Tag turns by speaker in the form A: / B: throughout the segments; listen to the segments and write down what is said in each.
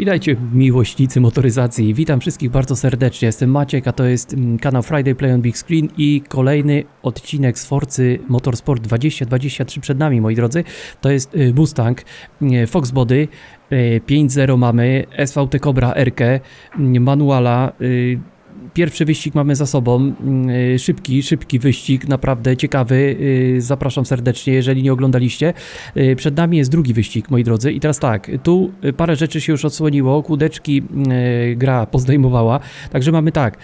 A: Witajcie miłośnicy motoryzacji. Witam wszystkich bardzo serdecznie. Jestem Maciek, a to jest mm, kanał Friday Play on Big Screen i kolejny odcinek z Forcy Motorsport 2023 przed nami, moi drodzy. To jest y, Mustang y, Foxbody y, 5.0 mamy, SVT Cobra RK, y, manuala. Pierwszy wyścig mamy za sobą. y, Szybki, szybki wyścig, naprawdę ciekawy. y, Zapraszam serdecznie, jeżeli nie oglądaliście. Y, Przed nami jest drugi wyścig, moi drodzy. I teraz tak, tu parę rzeczy się już odsłoniło, kłódeczki y, gra pozdejmowała. Także mamy tak,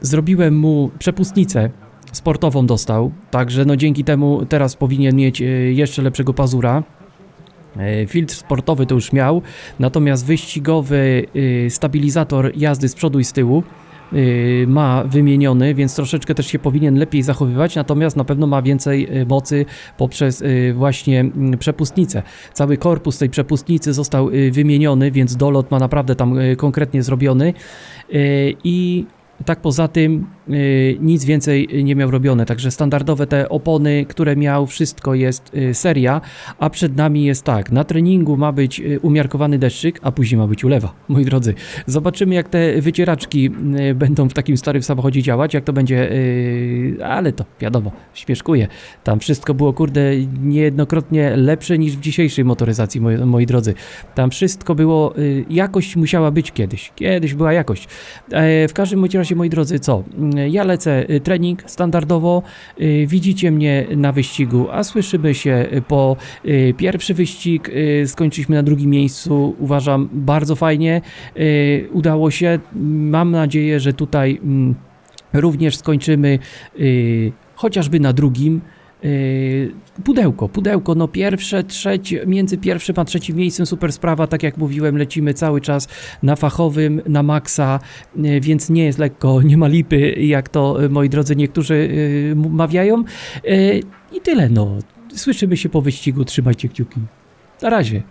A: zrobiłem mu przepustnicę sportową dostał, także no dzięki temu teraz powinien mieć jeszcze lepszego pazura. E, Filtr sportowy to już miał, natomiast wyścigowy y, stabilizator jazdy z przodu i z tyłu y, ma wymieniony, więc troszeczkę też się powinien lepiej zachowywać, natomiast na pewno ma więcej y, mocy poprzez właśnie mm, przepustnicę. Cały korpus tej przepustnicy został wymieniony, więc dolot ma naprawdę tam konkretnie zrobiony i tak poza tym nic więcej nie miał robione, także standardowe te opony, które miał, wszystko jest y, seria, a przed nami jest tak, na treningu ma być y, umiarkowany deszczyk, a później ma być ulewa, moi drodzy. Zobaczymy jak te wycieraczki y, będą w takim starym samochodzie działać, jak to będzie, y, ale to wiadomo, śmieszkuję. Tam wszystko było, kurde, niejednokrotnie lepsze niż w dzisiejszej motoryzacji, moi, moi drodzy. Tam wszystko było, y, jakość musiała być kiedyś, kiedyś była jakość. E, w każdym razie, moi drodzy, co? Mm, Ja lecę y, trening standardowo, y, widzicie mnie na wyścigu, a słyszymy się po pierwszy wyścig, skończyliśmy na drugim miejscu, uważam bardzo fajnie, udało się, mam nadzieję, że tutaj mm, również skończymy chociażby na drugim. Yy, pudełko, pudełko, no pierwsze, trzecie, między pierwszym a trzecim miejscem super sprawa, tak jak mówiłem, lecimy cały czas na fachowym, na maksa, yy, więc nie jest lekko, nie ma lipy, jak to yy, moi drodzy niektórzy mawiają. I tyle, no. Słyszymy się po wyścigu, trzymajcie kciuki. Na razie.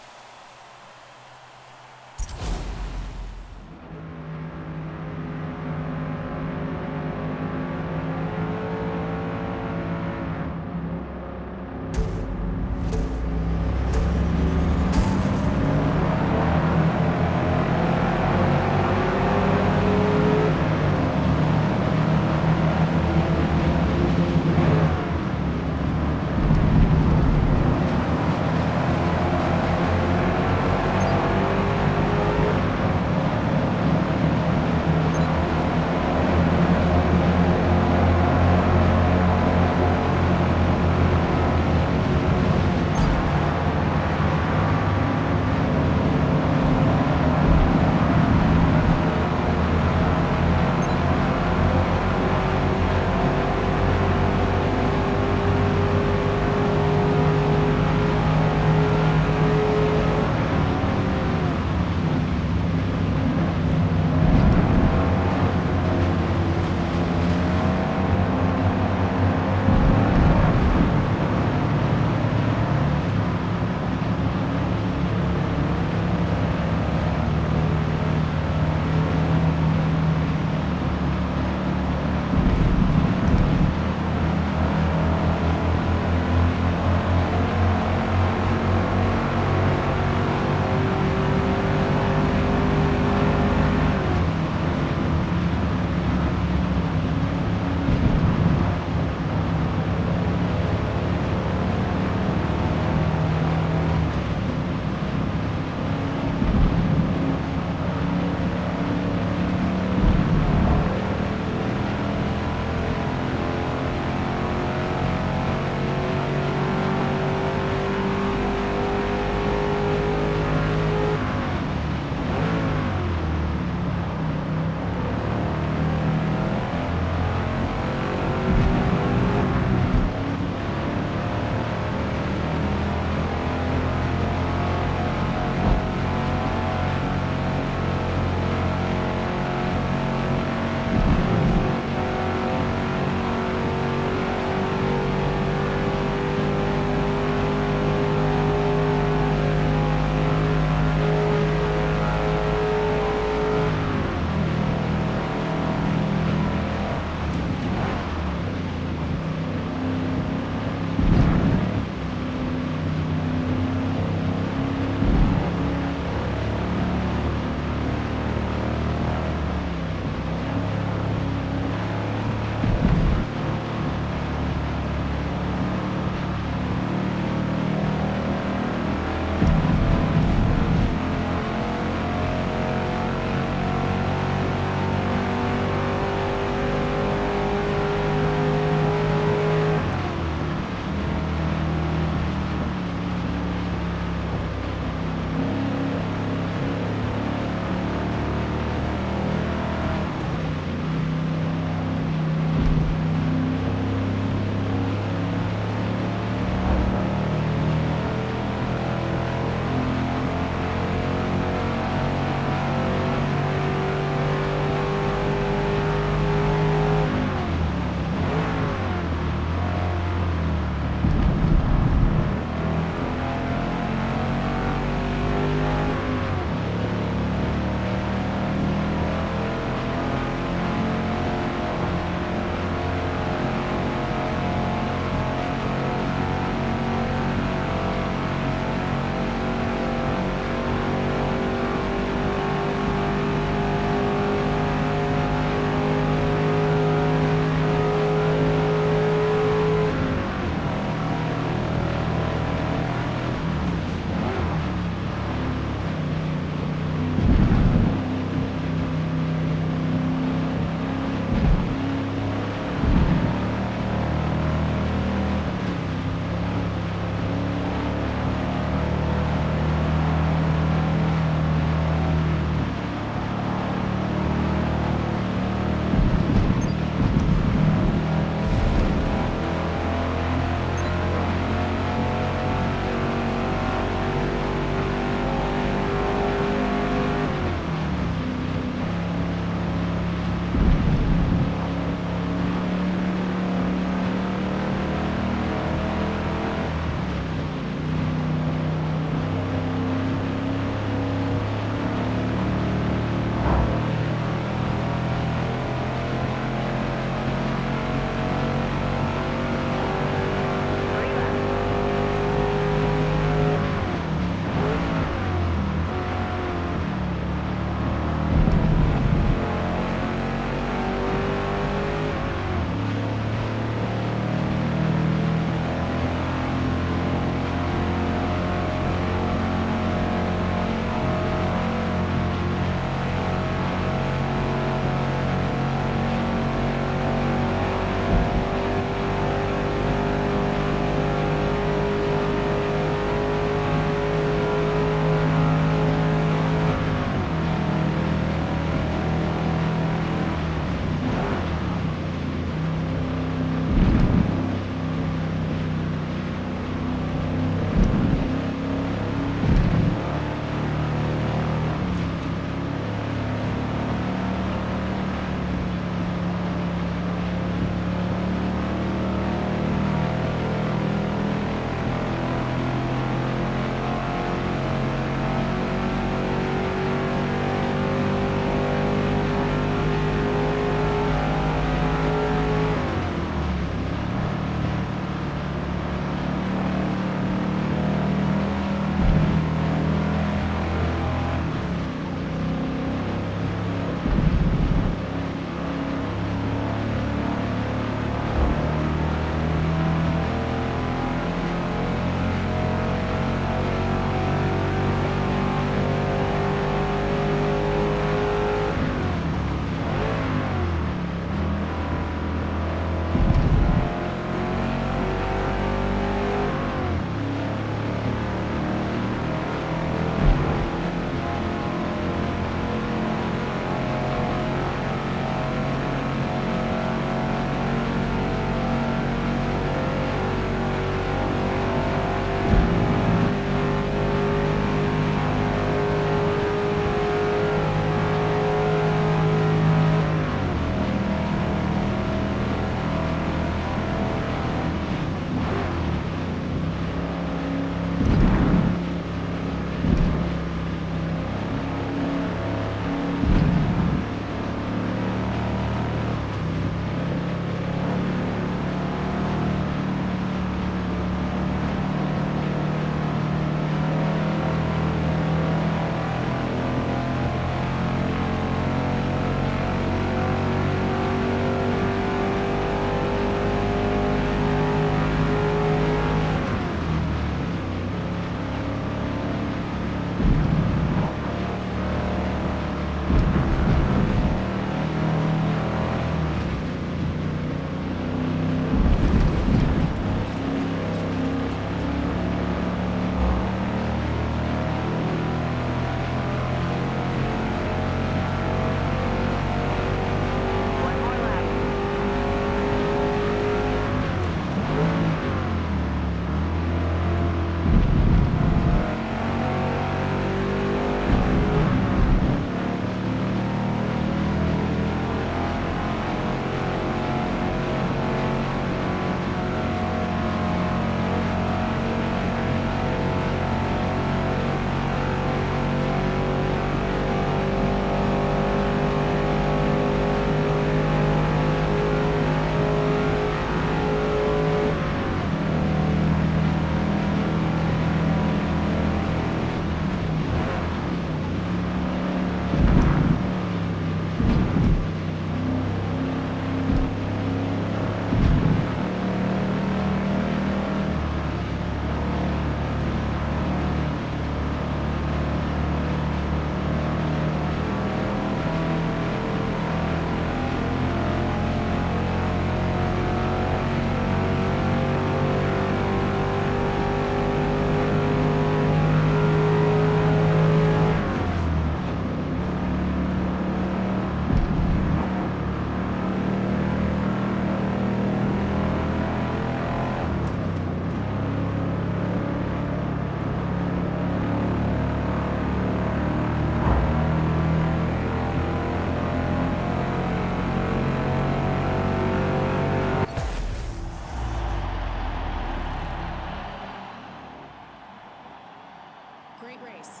B: Great race.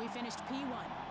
B: We finished P1.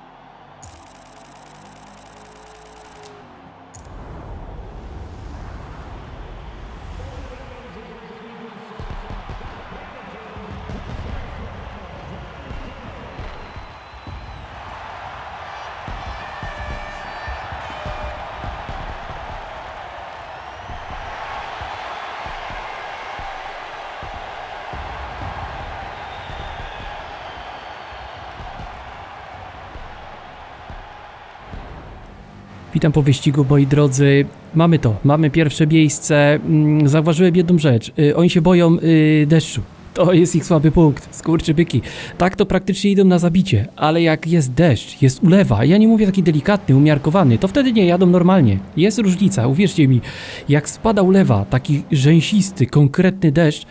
A: Witam po wyścigu, moi drodzy. Mamy to, mamy pierwsze miejsce. Mm, Zauważyłem jedną rzecz. Y, Oni się boją y, deszczu. To jest ich słaby punkt, skurczybyki. Tak to praktycznie idą na zabicie, ale jak jest deszcz, jest ulewa, ja nie mówię taki delikatny, umiarkowany, to wtedy nie, jadą normalnie. Jest różnica, uwierzcie mi. Jak spada ulewa, taki rzęsisty, konkretny deszcz,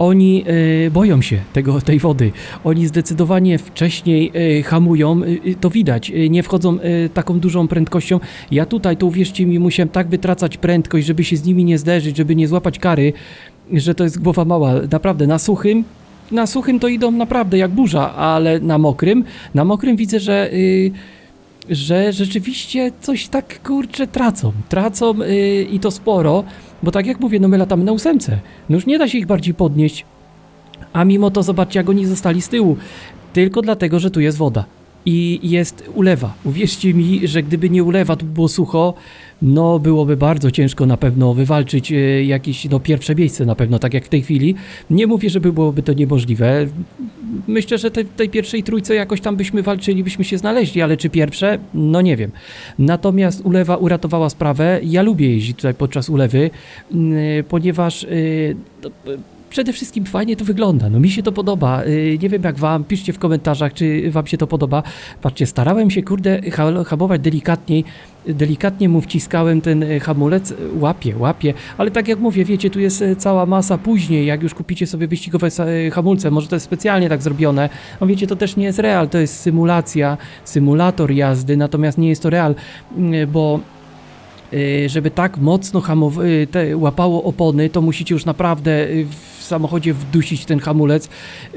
A: oni e, boją się tego, tej wody. Oni zdecydowanie wcześniej e, hamują, e, to widać, e, nie wchodzą e, taką dużą prędkością. Ja tutaj, to uwierzcie mi, musiałem tak wytracać prędkość, żeby się z nimi nie zderzyć, żeby nie złapać kary, że to jest głowa mała. Naprawdę, na suchym, na suchym to idą naprawdę jak burza, ale na mokrym, na mokrym widzę, że... y, że rzeczywiście coś tak kurczę tracą. Tracą yy, i to sporo, bo tak jak mówię, no my latamy na ósemce. No już nie da się ich bardziej podnieść, a mimo to zobaczcie jak oni zostali z tyłu. Tylko dlatego, że tu jest woda. I jest ulewa. Uwierzcie mi, że gdyby nie ulewa, tu było sucho, no byłoby bardzo ciężko na pewno wywalczyć e, jakieś, no pierwsze miejsce na pewno, tak jak w tej chwili. Nie mówię, żeby byłoby to niemożliwe. Myślę, że tej, tej pierwszej trójce jakoś tam byśmy walczyli, byśmy się znaleźli, ale czy pierwsze? No nie wiem. Natomiast ulewa uratowała sprawę. Ja lubię jeździć tutaj podczas ulewy, ponieważ y, przede wszystkim fajnie to wygląda. No mi się to podoba. Y, Nie wiem jak wam, piszcie w komentarzach, czy wam się to podoba. Patrzcie, starałem się, kurde, ha- hamować delikatniej. Delikatnie mu wciskałem ten y, hamulec, łapie, łapie, ale tak jak mówię, wiecie, tu jest y, cała masa później, jak już kupicie sobie wyścigowe hamulce, może to jest specjalnie tak zrobione, no wiecie, to też nie jest real, to jest symulacja, symulator jazdy, natomiast nie jest to real, bo żeby tak mocno hamow- te łapało opony, to musicie już naprawdę w samochodzie wdusić ten hamulec,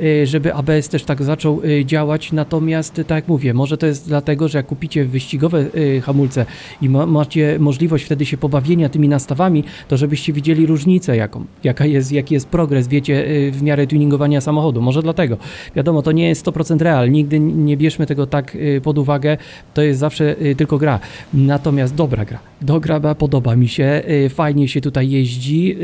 A: y, żeby ABS też tak zaczął y, działać. Natomiast y, tak jak mówię, może to jest dlatego, że jak kupicie wyścigowe hamulce i ma, macie możliwość wtedy się pobawienia tymi nastawami, to żebyście widzieli różnicę jaką, jaka jest, jaki jest progres, wiecie, w miarę tuningowania samochodu. Może dlatego. Wiadomo, to nie jest 100% real, nigdy nie bierzmy tego tak pod uwagę, to jest zawsze tylko gra. Natomiast dobra gra, dobra podoba mi się, fajnie się tutaj jeździ.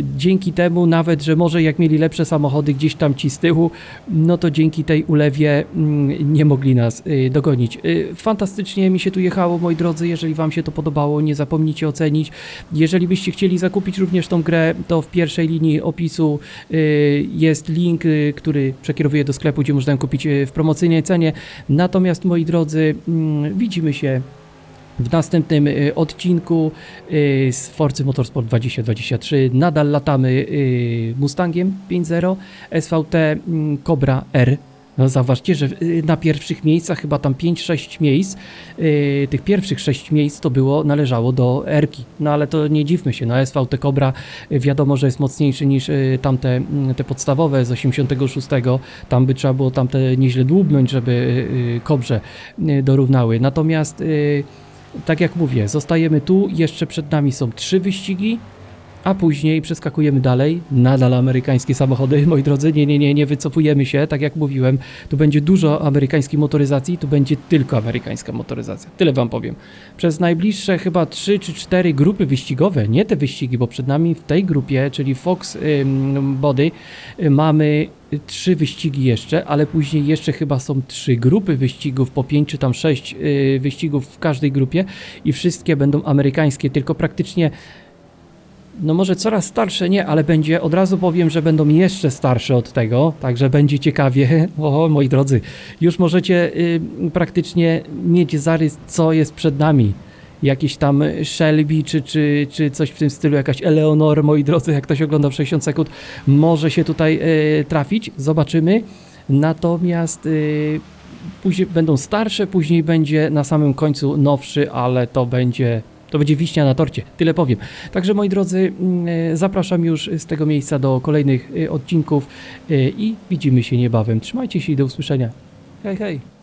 A: Dzięki temu nawet, że może jak mieli lepsze samochody gdzieś tam ci z tyłu, no to dzięki tej ulewie mm, nie mogli nas y, dogonić. Y, Fantastycznie mi się tu jechało, moi drodzy, jeżeli wam się to podobało, nie zapomnijcie ocenić. Jeżeli byście chcieli zakupić również tą grę, to w pierwszej linii opisu y, jest link, który przekierowuje do sklepu, gdzie można ją kupić w promocyjnej cenie. Natomiast, moi drodzy, mm, widzimy się w następnym y, odcinku y, z Forcy Motorsport 2023 nadal latamy y, Mustangiem 5.0 SVT mm, Cobra R. No zauważcie, że na pierwszych miejscach, chyba tam 5-6 miejsc, tych pierwszych 6 miejsc to było, należało do Erki. No ale to nie dziwmy się, no SVT Cobra wiadomo, że jest mocniejszy niż tamte mm, te podstawowe z 86. Tam by trzeba było tamte nieźle dłubnąć, żeby Kobrze dorównały. Natomiast tak jak mówię, zostajemy tu, jeszcze przed nami są trzy wyścigi, a później przeskakujemy dalej, nadal amerykańskie samochody, moi drodzy, nie, nie, nie, nie wycofujemy się, tak jak mówiłem, tu będzie dużo amerykańskiej motoryzacji, tu będzie tylko amerykańska motoryzacja, tyle wam powiem. Przez najbliższe chyba 3 czy 4 grupy wyścigowe, nie te wyścigi, bo przed nami w tej grupie, czyli Fox Body, y, mamy trzy wyścigi jeszcze, ale później jeszcze chyba są trzy grupy wyścigów, po pięć czy tam sześć y, wyścigów w każdej grupie i wszystkie będą amerykańskie, tylko praktycznie no może coraz starsze nie, ale będzie, od razu powiem, że będą jeszcze starsze od tego, także będzie ciekawie. O, moi drodzy, już możecie y, praktycznie mieć zarys, co jest przed nami. Jakieś tam Shelby, czy, czy, czy coś w tym stylu, jakaś Eleonor, moi drodzy, jak ktoś ogląda w 60 sekund, może się tutaj y, trafić, zobaczymy. Natomiast y, później będą starsze, później będzie na samym końcu nowszy, ale to będzie To będzie wiśnia na torcie, tyle powiem. Także moi drodzy, mm, e, zapraszam już z tego miejsca do kolejnych e, odcinków e, i widzimy się niebawem. Trzymajcie się i do usłyszenia. Hej, hej.